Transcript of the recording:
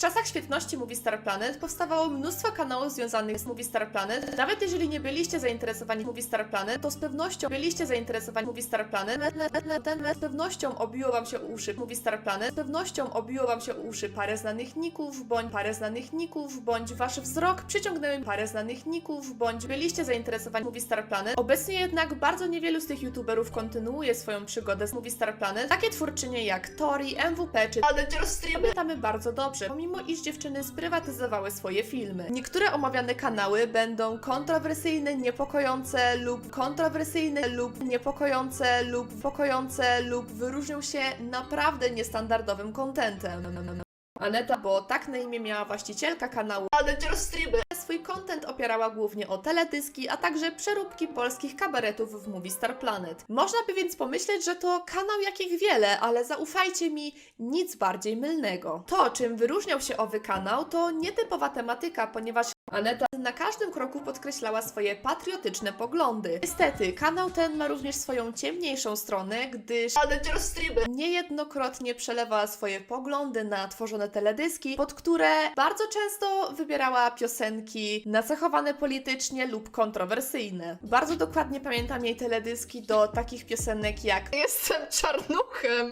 czasach świetności Movie Star Planet powstawało mnóstwo kanałów związanych z Movie Star Planet. Nawet jeżeli nie byliście zainteresowani Movie Star Planet, to z pewnością byliście zainteresowani Movie Star Planet. Z pewnością obiło wam się uszy Movie Star Planet. Z pewnością obiło wam się uszy parę znanych ników, bądź parę znanych ników, bądź wasz wzrok przyciągnęły parę znanych ników, bądź byliście zainteresowani Movie Star Planet. Obecnie jednak bardzo niewielu z tych youtuberów kontynuuje swoją przygodę z Movie Star Planet. Takie twórczynie jak Tori, MWP czy Pamiętamy bardzo dobrze, pomimo iż dziewczyny sprywatyzowały swoje filmy. Niektóre omawiane kanały będą kontrowersyjne, niepokojące lub kontrowersyjne lub niepokojące lub pokojące lub wyróżnią się naprawdę niestandardowym kontentem. Aneta, bo tak na imię miała właścicielka kanału, swój content opierała głównie o teledyski, a także przeróbki polskich kabaretów w Movie Star Planet. Można by więc pomyśleć, że to kanał jakich wiele, ale zaufajcie mi, nic bardziej mylnego. To, czym wyróżniał się owy kanał, to nietypowa tematyka, ponieważ Aneta na każdym kroku podkreślała swoje patriotyczne poglądy. Niestety, kanał ten ma również swoją ciemniejszą stronę, gdyż niejednokrotnie przelewała swoje poglądy na tworzone teledyski, pod które bardzo często wybierała piosenki nacechowane politycznie lub kontrowersyjne. Bardzo dokładnie pamiętam jej teledyski do takich piosenek jak Jestem czarnuchem.